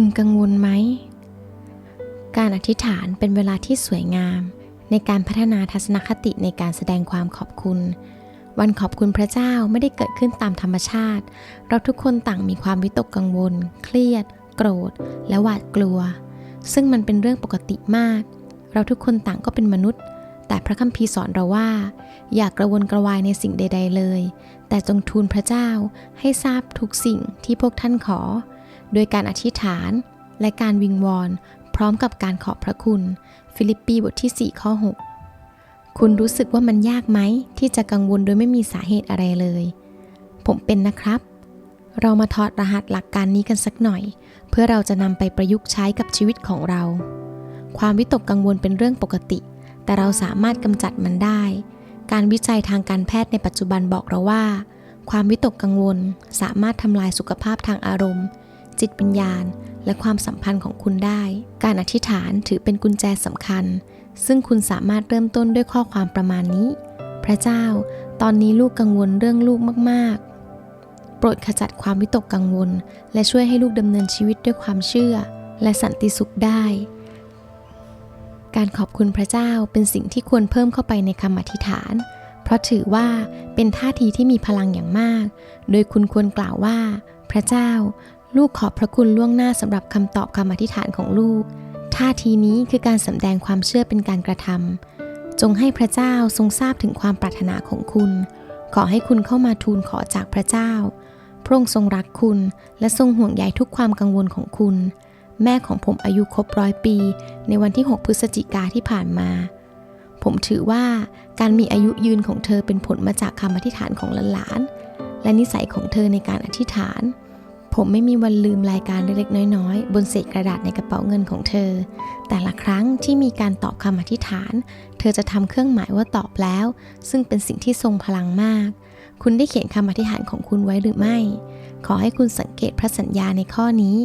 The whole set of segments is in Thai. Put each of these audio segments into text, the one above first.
คุณกังวลไหม การอธิษฐานเป็นเวลาที่สวยงาม ในการพัฒนาทัศนคติในการแสดงความขอบคุณ วันขอบคุณพระเจ้าไม่ได้เกิดขึ้นตามธรรมชาติ เราทุกคนต่างมีความวิตกกังวล เครียด โกรธ และหวาดกลัว ซึ่งมันเป็นเรื่องปกติมาก เราทุกคนต่างก็เป็นมนุษย์ แต่พระคัมภีร์สอนเราว่า อย่ากกระวนกระวายในสิ่งใด ๆ เลย แต่จงทูลพระเจ้าให้ทราบทุกสิ่งที่พวกท่านขอ โดยการอธิษฐานและการวิงวอน พร้อมกับการขอบพระคุณ ฟิลิปปีบทที่ 4 ข้อ 6 คุณรู้สึกว่ามันยากไหม ที่จะกังวลโดยไม่มีสาเหตุอะไรเลย ผมเป็นนะครับ เรามาถอดรหัสหลักการนี้กันสักหน่อย เพื่อเราจะนำไปประยุกต์ใช้กับชีวิตของเรา ความวิตกกังวลเป็นเรื่องปกติ แต่เราสามารถกำจัดมันได้ การวิจัยทางการแพทย์ในปัจจุบันบอกเราว่า ความวิตกกังวลสามารถทำลายสุขภาพทางอารมณ์ จิตวิญญาณ และความสัมพันธ์ของคุณได้ การอธิษฐานถือเป็นกุญแจสำคัญ ซึ่งคุณสามารถเริ่มต้นด้วยข้อความประมาณนี้ พระเจ้า ตอนนี้ลูกกังวลเรื่องลูกมากๆ โปรดขจัดความวิตกกังวล และช่วยให้ลูกดำเนินชีวิตด้วยความเชื่อ และสันติสุขได้ การขอบคุณพระเจ้าเป็นสิ่งที่ควรเพิ่มเข้าไปในคำอธิษฐานเพราะถือว่าเป็นท่าทีที่มีพลังอย่างมาก โดยคุณควรกล่าวว่า พระเจ้า ลูกขอบพระคุณล่วงหน้าสำหรับคำตอบคำอธิษฐานของลูก ท่าทีนี้คือการสำแดงความเชื่อเป็นการกระทำจงให้พระเจ้าทรงทราบถึงความปรารถนาของคุณ ขอให้คุณเข้ามาทูลขอจากพระเจ้า พระองค์ทรงรักคุณและทรงห่วงใยทุกความกังวลของคุณ แม่ของผมอายุครบร้อยปี ในวันที่ 6 พฤศจิกาที่ผ่านมา ผมถือว่าการมีอายุยืนของเธอเป็นผลมาจากคำอธิษฐานของหลานๆและนิสัยของเธอในการอธิษฐาน ผมไม่มีวันลืมรายการเล็กๆ น้อยๆ บนเศษกระดาษในกระเป๋าเงินของเธอ แต่ละครั้งที่มีการตอบคำอธิษฐาน เธอจะทำเครื่องหมายว่าตอบแล้ว ซึ่งเป็นสิ่งที่ทรงพลังมาก คุณได้เขียนคำอธิษฐานของคุณไว้หรือไม่ ขอให้คุณสังเกตพระสัญญาในข้อนี้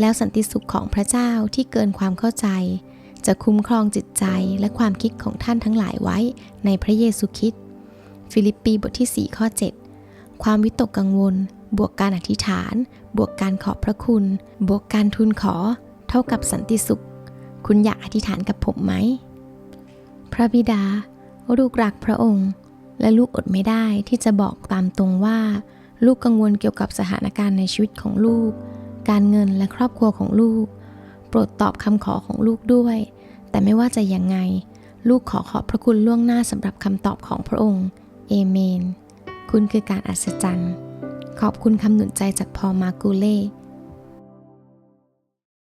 แล้วสันติสุขของพระเจ้าที่เกินความเข้าใจ จะคุ้มครองจิตใจและความคิดของท่านทั้งหลายไว้ในพระเยซูคริสต์ฟิลิปปีบทที่ 4 ข้อ 7 ความวิตกกังวล บวกการอธิษฐาน บวกการขอบพระคุณ บวกการทูลขอ เท่ากับสันติสุข คุณอยากอธิษฐานกับผมไหม พระบิดา ลูกรักพระองค์ และลูกอดไม่ได้ที่จะบอกตามตรงว่า ลูกกังวลเกี่ยวกับสถานการณ์ในชีวิตของลูก การเงินและครอบครัวของลูก โปรดตอบคำขอของลูกด้วย แต่ไม่ว่าจะยังไง ลูกขอขอบพระคุณล่วงหน้าสำหรับคำตอบของพระองค์ เอเมน คุณคือการอัศจรรย์ ขอบคุณคำหนุนใจจากพอมากูเล่